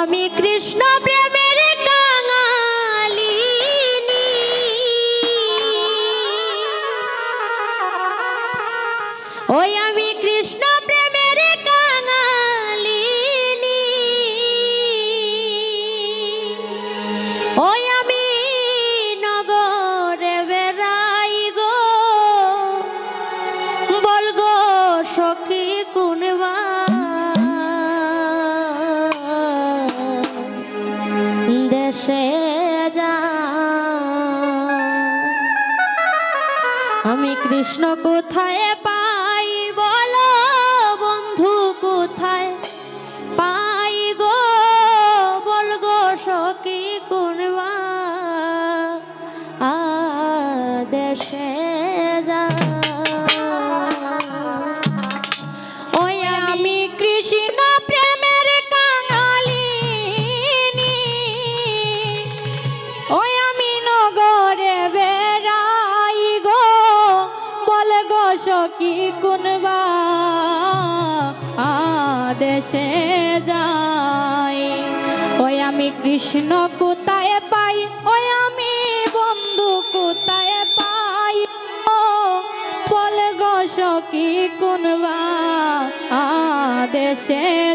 আমি কৃষ্ণ প্রেমের কাঙালিনী। ওই আমি কৃষ্ণ প্রেমের কাঙালিনী। ওই আমি নগরে বেড়াই গো। বলগো সখী কৃষ্ণ কোথায় দেশে যাই। ওই আমি কৃষ্ণ কোথায় পাই? ওই আমি বন্ধু কোথায় পাই? বল গো সখী আ দেশে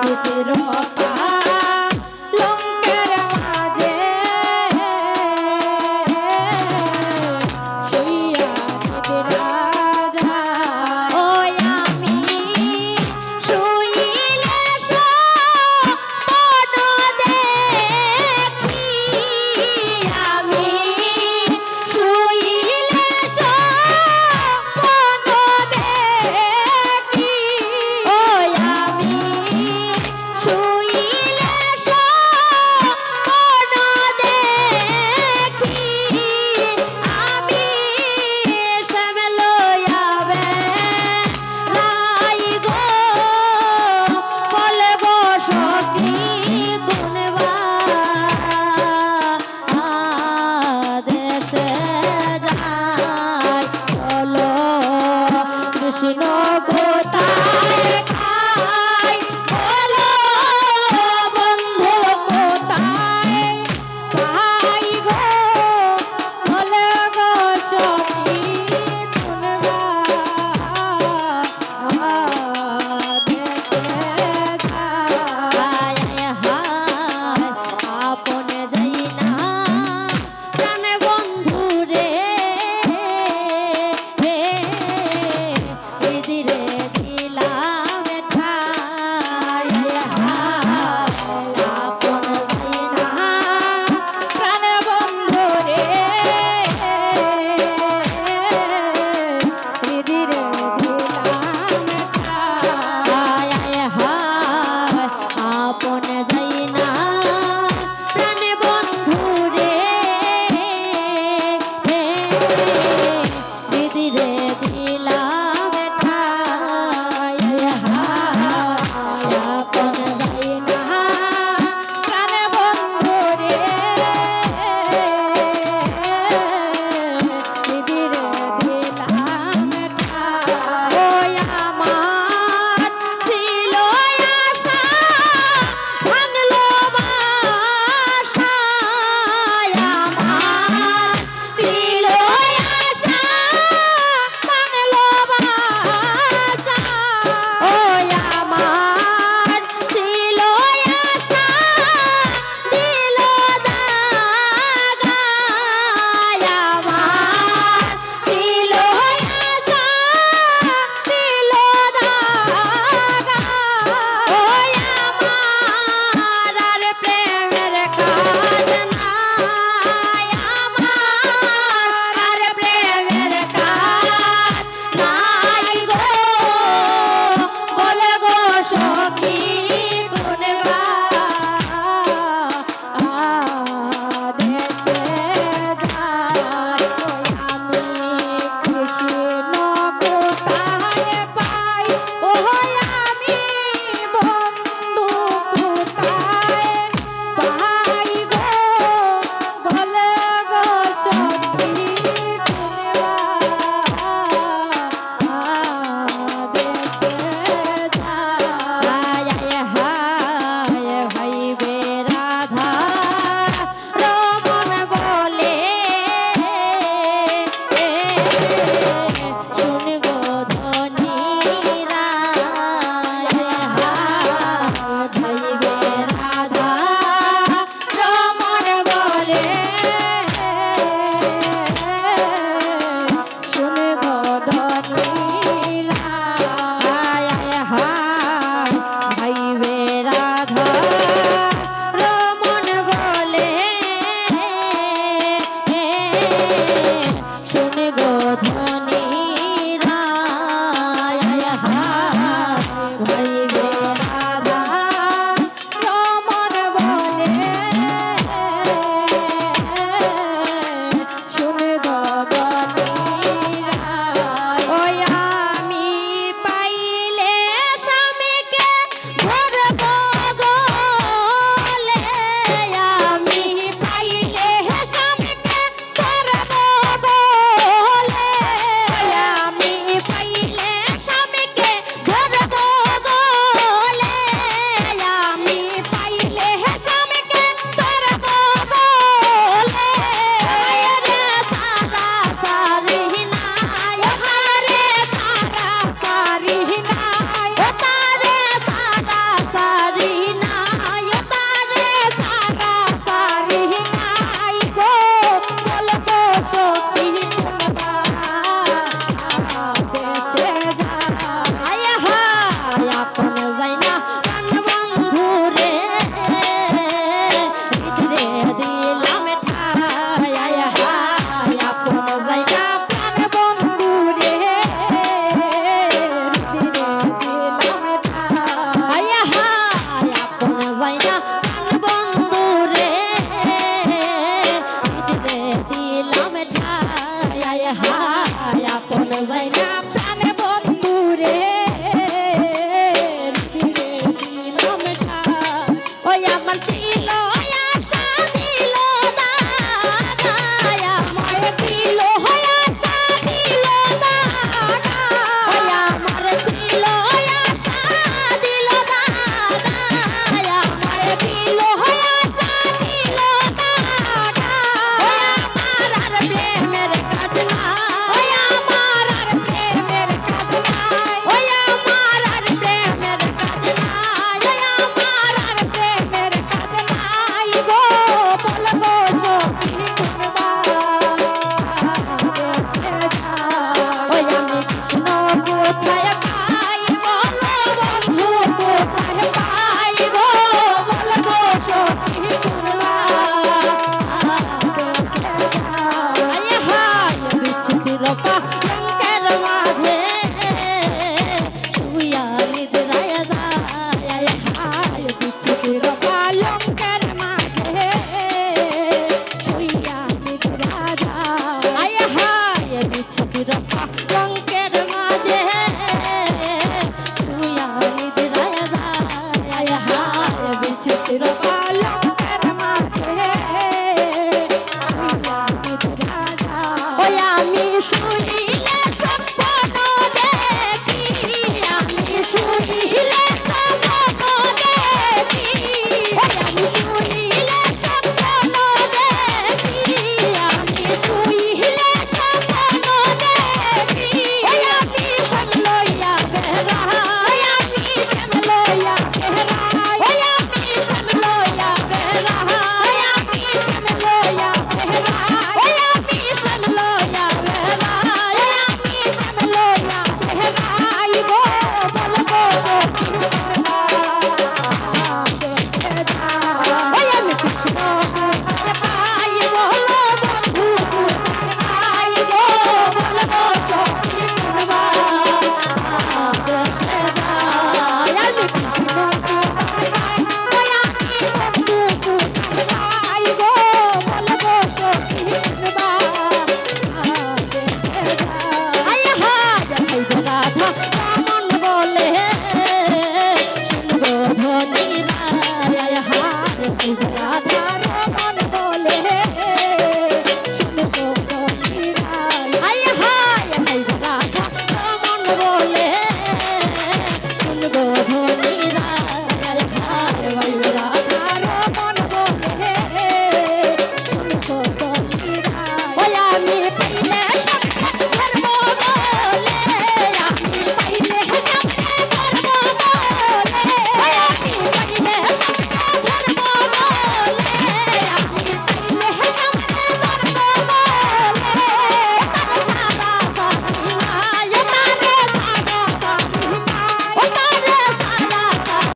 যেতে রপা